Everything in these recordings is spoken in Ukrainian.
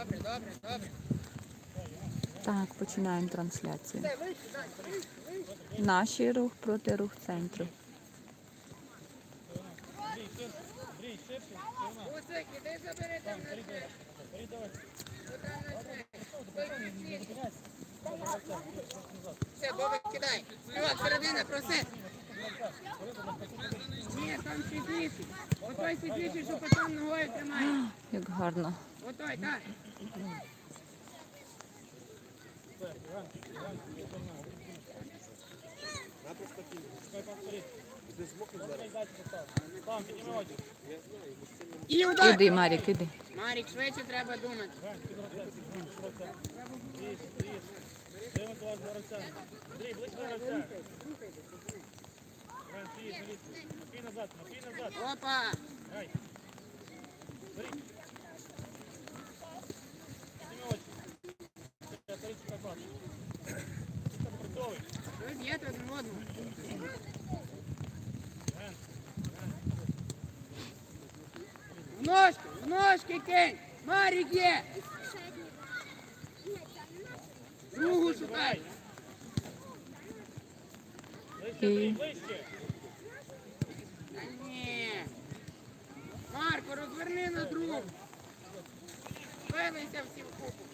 Добре, добре, добре. Так, починаємо трансляцію. Наші рух проти рух центру. Все, Бобик, кидай. Співак, середина, проси. Ні, там світліший. Отой світліший, що потім ногою тримає. Як гарно. Отой, так. І удар. Іди, Марік, іди. Марік, швидше треба думати. Андрій, В ножки, в ножки кинь. Марік є. Другу шукай. Ближче, І- Та ні. Марко, розверни на другу. Вилися всі в купу.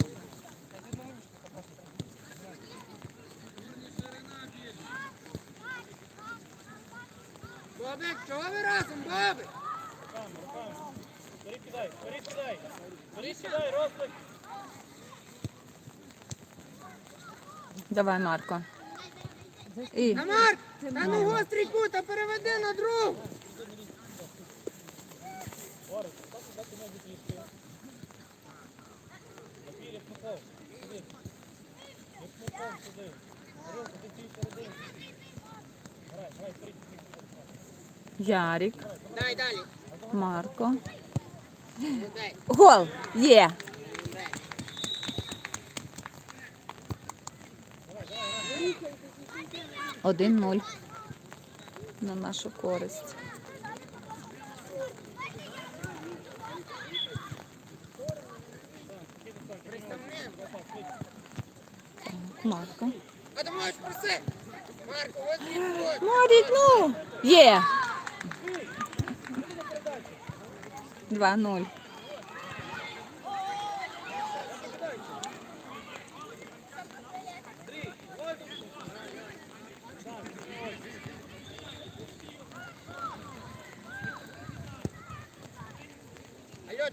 Давай, Марко. І На Марк, та ну гострий кут, а переведи на другу. Орес, так дати ноги трішки. Запір, 1-0 на нашу користь. Так, Марко. Марік, ну! Є! 2-0.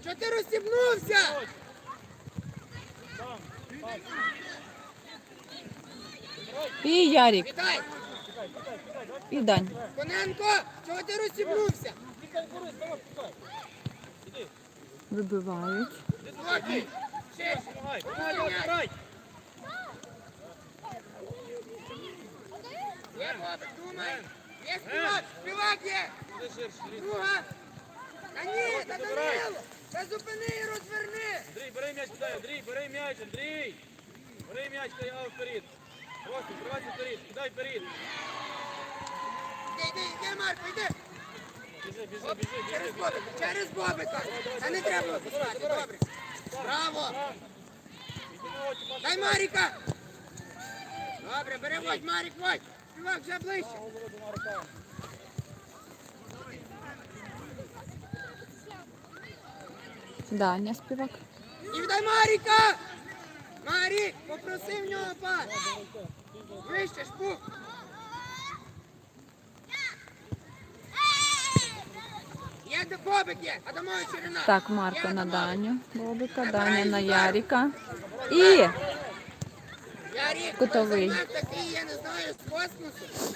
Чого ти розстібнувся? І Ярік, Вітай. і Дань. Коненко, чого ти розстібнувся? Вибивають. Помагай. Є, Бобик, думай. Є співак, співак є. Друга. Та ні, та Данило. Та зупини і розверни. Андрій, бери м'яч, кидай, Андрій, бери м'яч, Андрій. Бери м'яч, кидай а, вперед. Просто, вривайся вперед, кидай вперед. Йди, йди, йди, Марко, йди. Біжи, біжи, біжи, біжи. Через Бобика, через Бобика. Та не треба випускати, добре. Браво. Дай Маріка. Добре, бери водь, Марік, водь. Співак вже ближче. Даня співак. І віддай Маріка. Марік, попроси в нього пас. Вище, шпук. Є де Бобик є, а домой ширина. Так, Марко на Даню. Бобика, Даня на Яріка. І Я рік, Кутовий. такий, я не знаю, з космосу.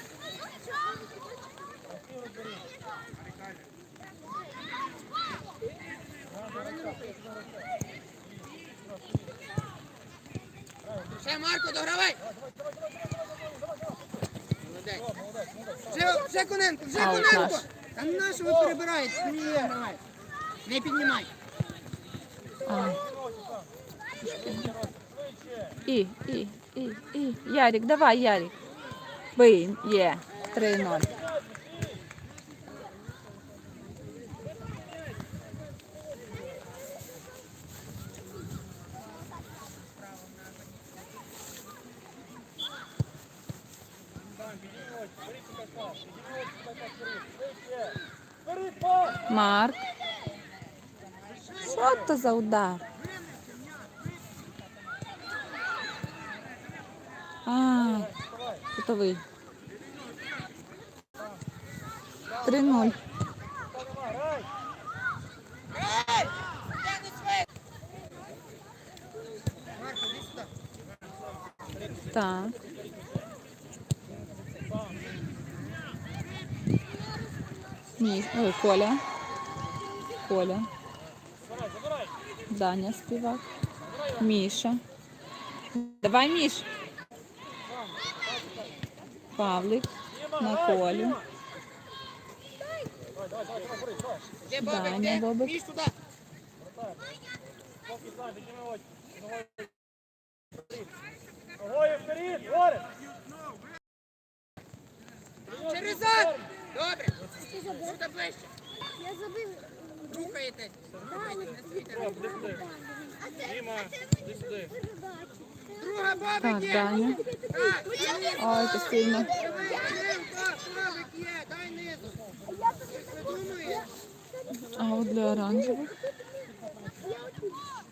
Ще, Марко, догравай. Молодець. Вже, вже Коненко, вже Аут Коненко. наш. Та на що ви перебираєте? Ні, давай. Не піднімай. а. І, і, і, і. Ярик, давай, Ярик. Бий, є. 3-0. Вперед, пас! Марк. Що то за удар? А, кутовий. 3-0. Давай, грай! Ей! Денис Вейт! Марко, іди сюди. Так. Ні, ой, Коля. Коля. Даня співак. Міша. Давай, Міш. Павлик на Колю. Даня. Бобик. Через зад. Добре. Сюди ближче. Я забив. Рухаєте. Не світите. Роb, іди сюди. Діма, іди сюди. Друга бабик Так, є. Даня. Так, Денис. Ой, постійно. Давай, Данилко, бабик є. Дай низу. Придумує. А от для оранжевих.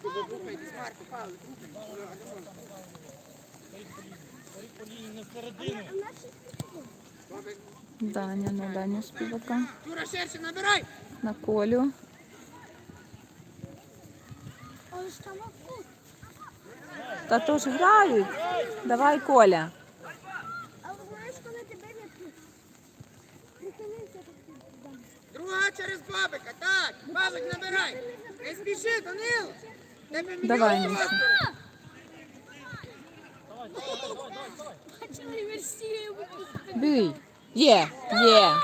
Рухайтесь, Марко, Павлик. По лінії на середину. Бабик. Даня на Даню співака. Юра, ширше набирай. На Колю. Та то ж грають. Давай, Коля. Друга через бабика. Так, бабик набирай. Не спіши, Данило. Давай, Міша. Бий. Є, є.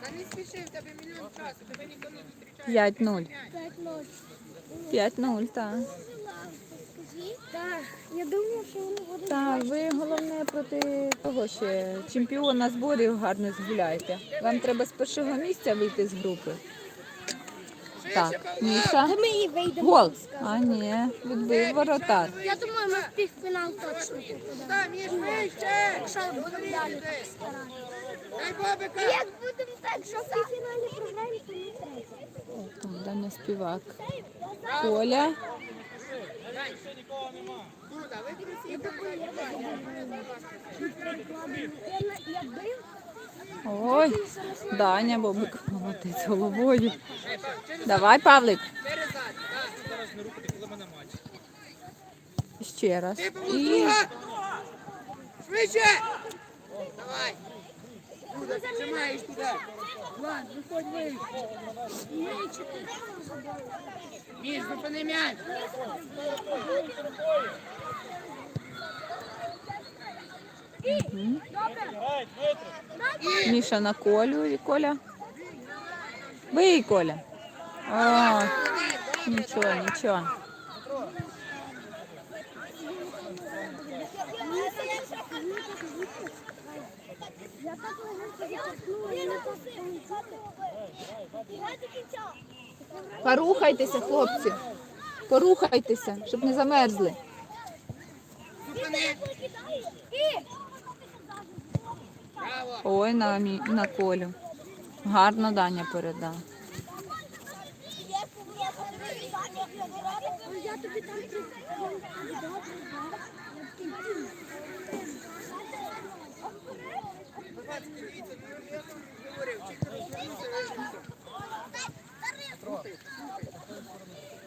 Та не спіши, в тебе мільйон часу. Тебе ніхто не зустрічає. 5-0. 5 ночі. 5-0, так. Так, я думаю, що вони будуть. Так, ви головне проти того ще чемпіона зборів гарно згуляйте. Вам треба з першого місця вийти з групи. Так, Міша. Ми і вийдемо. Гол. А ні, відбив воротар. Я думаю, ми в півфінал точно попадемо. Якщо будемо далі так старатися. Як будемо так, що в півфіналі програємо, то не треба. Так, Даня співак. Коля. Ой, Даня, бобик, молодець головою. Давай, Павлик. Ще раз. І. Швидше. Давай. Куда ти тримаєш туди? Влад, виходь вище. ми чотири забили. Міш, зупини м'яч. Грай, витри. І. Міша на Колю і Коля. Бий, Коля. О, нічого, нічого. Я так легенько так Порухайтеся, хлопці. Порухайтеся, щоб не замерзли. Ой, на, мі- на Колю. Гарно Даня передав. Я тобі там Дивіться, ну, я вам говорив, чи розвернувся, вивернувся.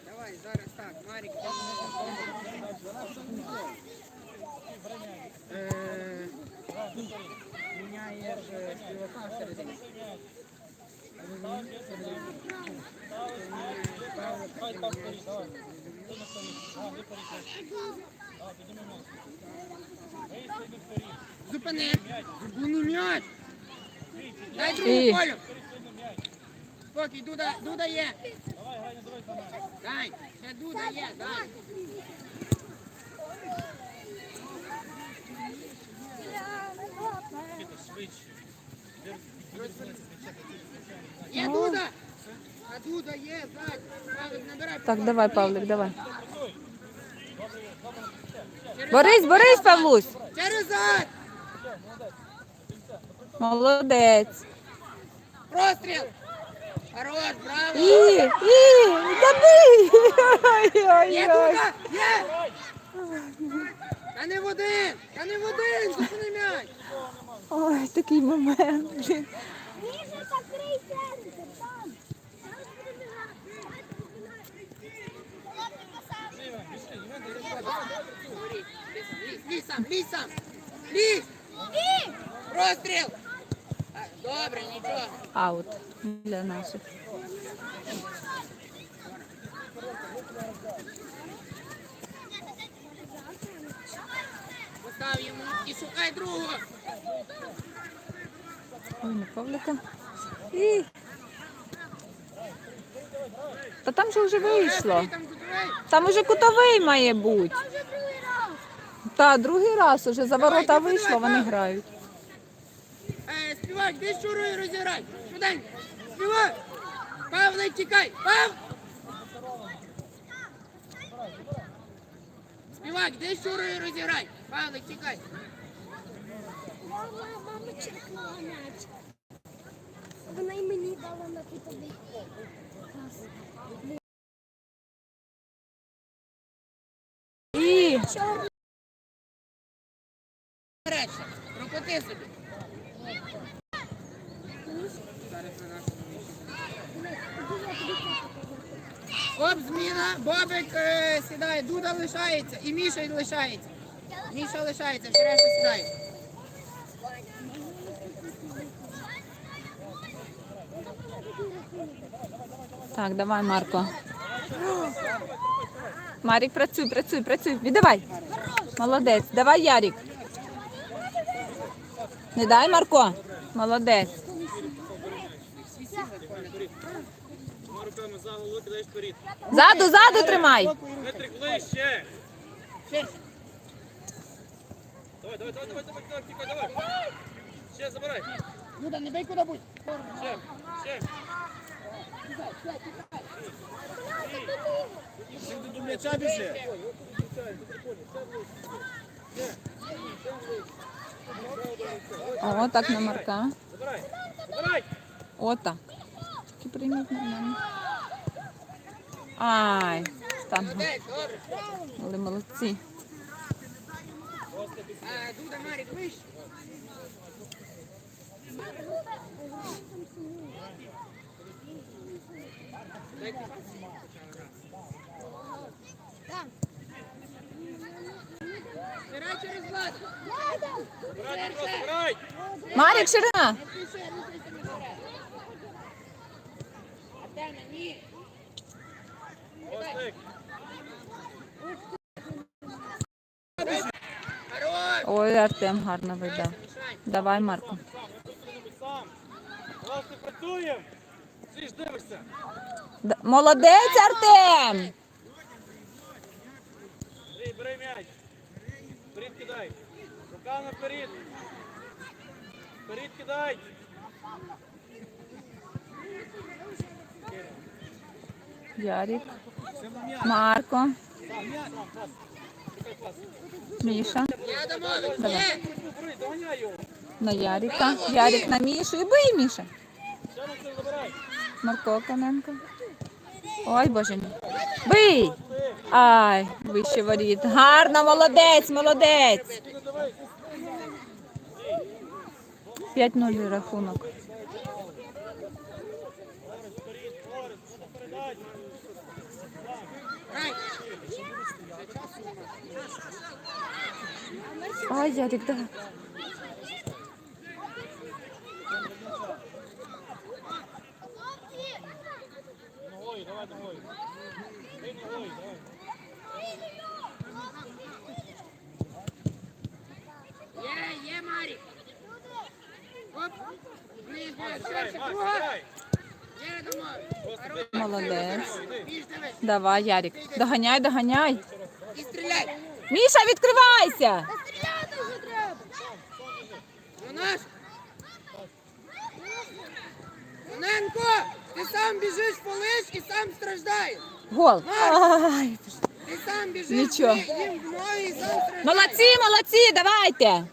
Давай, зараз так, Марік. Міняєш е, співака всередині. Зупини. Зупини м'яч. Дай другу колю. Спокій, Дуда, Дуда є. Дай, ще Дуда є, дай. Є Дуда! А Дуда є, ззаді. Павлик, набирай. Так, давай, Павлик, давай. Борись, борись, Павлусь. Через зад! Молодець. Простріл! Хорош, браво! І, і, забий. Є Ой-ой-ой. Є! Та не в один! Та не в один! Зупини м'яч! Ой, такий момент. блін. Міша, закрий центр, там. Лізь, лізь сам, лізь сам! Лізь! Простріл! Добре, нічого. Аут для наших. Постав йому і шукай другого. Ой, на Павлика. І. Та там же вже вийшло. Там. Уже кутовий має бути. Та другий раз уже за ворота вийшло, вони грають. Співак, де щурою розіграй? Швиденько. Співак! Павле, тікай! Пав! Співак, де щурою розіграй? Павле, тікай. Мама, мама черкнула м'яч. Вона й мені дала на кутовий. І. Речі, прокоти собі. Зараз на нашому місці. Оп, зміна, Бобик е, сідає, Дуда лишається і Міша лишається. Міша лишається, всі решта сідають. так, давай, Марко. Марік, працюй, працюй, працюй. Віддавай. Молодець. Давай, Ярік. Не дай, Марко. Молодець. За голову кидаєш вперед. Ззаду, ззаду тримай. Метрик ближче. Давай, давай, давай, давай, давай, давай, тікай, давай. Ще забирай. Дуда, не бий куди будь. Ще, ще. До м'яча біжи. О, так на Марка. Забирай, забирай. О, так. Тільки прийміть нормально. Ай, там були молодці. Дуда, Марік, забирай. Марік, ширина. Ой, Артем гарно видав. Давай, Марко. Працюємо. Ти ж дивишся. Молодець, Артем! Бери м'яч. Вперед кидай. Руками вперед. Вперед кидай. Ярік. Марко. Міша. Давай. На Яріка. Ярік на Мішу. І бий, Міша. Марко Каненко. Ой, боже мій. Бий! Ай, вище воріт. Гарно, молодець, молодець. 5-0 рахунок. Ай, Ярік, давай. Ногою, давай ногою. Бий ногою, давай. Є, є, Марік. Оп. Вниз, вниз, Молодець. Давай, Ярік. Доганяй, доганяй. І стріляй. Міша, відкривайся! Та стріляти вже треба. Ти сам біжиш полиш і сам страждаєш. Гол. Ай, Ти сам біжиш Нічого. їм в ноги і сам страждаєш. молодці, молодці, давайте.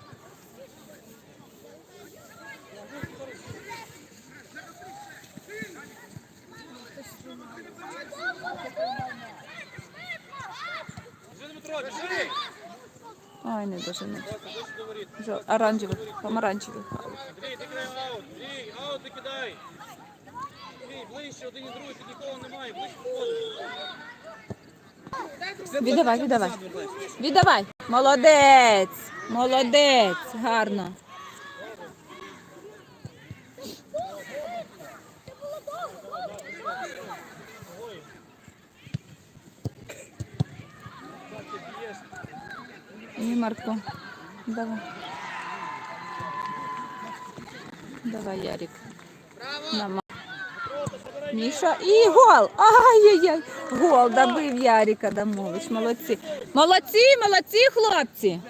Вже Дмитро, біжи! Ой, не дуже не. Просто ближче до воріт. Жо- Оранжевих, помаранчевих. Андрій, ти кидай аут. Андрій, аут ти кидай. Андрій, ближче, один і другий, тут нікого немає. Ближче підходиш. Віддавай, віддавай. Віддавай. Молодець. Молодець. Гарно. Марко. Давай. Давай, Ярик. Браво. Міша і гол! Ай-яй-яй! Гол добив Ярика Адамович. Молодці. Молодці, молодці, хлопці.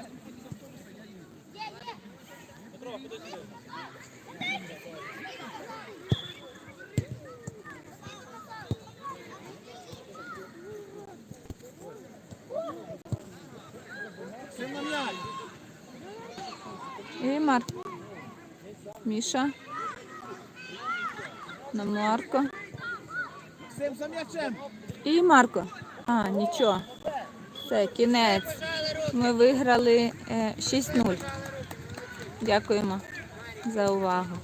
Сильно м'яч. І Марк. Міша. На Марко. І Марко. А, нічого. Все, кінець. Ми виграли е, 6-0. Дякуємо за увагу.